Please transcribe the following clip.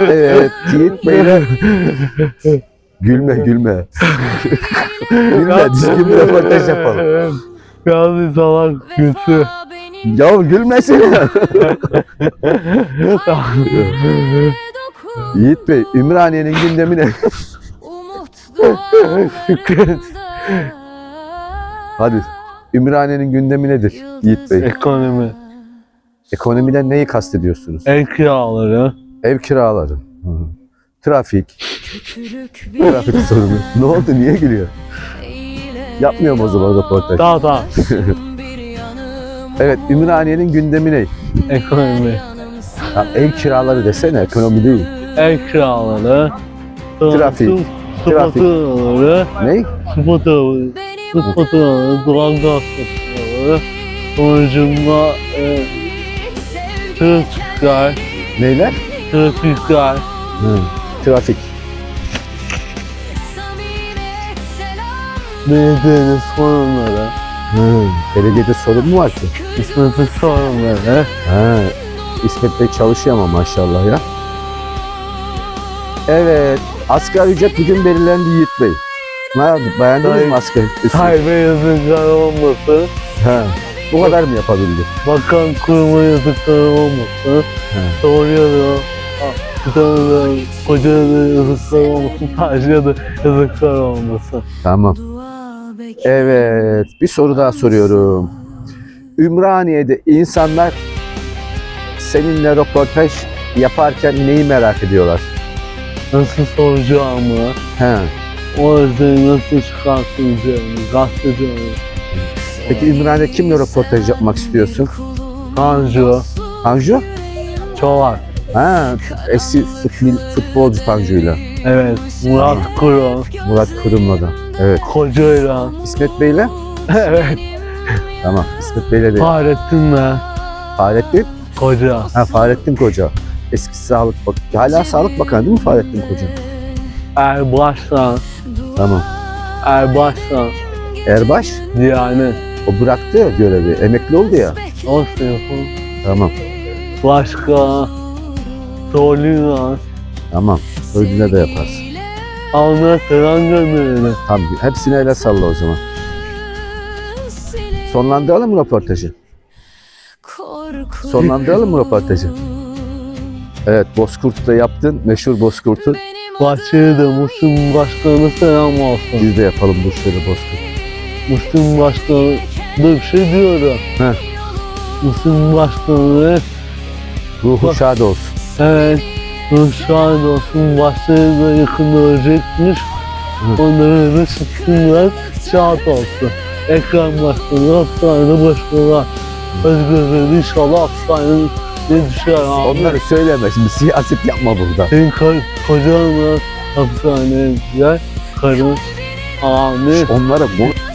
Evet, Yiğit Bey'le gülme gülme. gülme, düzgün bir röportaj yapalım. Biraz insanlar kötü. Ya gülmesene. Yiğit Bey, Ümraniye'nin gündemi ne? Hadi, Ümraniye'nin gündemi nedir Yiğit Bey? Ekonomi. Ekonomiden neyi kastediyorsunuz? Ev kiraları. Ev kiraları, hı hı. trafik, trafik sorunu. Ne oldu, niye gülüyor? Yapmıyorum o zaman röportaj. Daha da. Evet, Ümraniye'nin gündemi ne? Ekonomi. Ya ev kiraları desene, ekonomi değil. Ev kiraları. Trafik. Trafik. Ne? Su faturaları. Doğalgaz faturaları. Sonucunda e, trafikler. Neyler? Trafikler. Hı. Trafik. Belediyenin sorunları. Hı. Belediyede sorun mu var ki? İsmet'in sorunları. Ha. İsmet Bey çalışıyor ama maşallah ya. Evet. Asgari ücret bugün belirlendi Yiğit Bey. Ne? Beğendiniz Hayır. mi asgari ücreti? Sayfa yazıklar olması. Ha. Bu kadar mı yapabildi? Bakan kuruma yazıklar olması. He. Soruyor. Bir kocaya da yazıklar olması. Tacıya da yazıklar olması. Tamam. Evet. Bir soru daha soruyorum. Ümraniye'de insanlar seninle röportaj yaparken neyi merak ediyorlar? Nasıl soracağımı, He. o yüzden nasıl çıkartacağımı, gazeteceğimi. Peki Ümraniye'de kimle röportaj yapmak istiyorsun? Tanju, Tanju? Çolak. Ha, eski futbol, futbolcu Tanju'yla. Evet, Murat Kuru, Murat Kurum'la da. Evet. Koca'yla. İsmet Bey'le? evet, Tamam. İsmet Bey'le de. Fahrettin'le. Fahrettin? Koca. Ha Fahrettin Koca. Eski sağlık bak. Hala sağlık bakanı değil mi Fahrettin Koca? Erbaş'la. Tamam. Erbaş'la. Erbaş Yani. o bıraktı ya görevi. Emekli oldu ya. O sınıfın. Tamam. Başka. Solina. Tamam. Ödüne de yaparsın. Alnına selam gönderelim. Tamam. Hepsine ele salla o zaman. Sonlandıralım mı röportajı? Sonlandıralım mı röportajı? Evet Bozkurt'ta yaptın. Meşhur Bozkurt'u. Bahçeli de Müslüm Başkan'a selam olsun. Biz de yapalım bu işleri Bozkurt. Müslüm Başkan'a da bir şey diyorum. Heh. Müslüm Başkan'a Ruhu Bak. şad olsun. Evet Ruşad olsun Bahçeli de yakında ölecekmiş. Onları da sıksınlar şahat olsun. Ekrem Başkanı hastane başkanı Özgür'ün inşallah hastaneye düşer abi. Onları söyleme şimdi siyaset yapma burada. Senin kar, kocanla hapishaneye gider. Karın amin. Onlara bu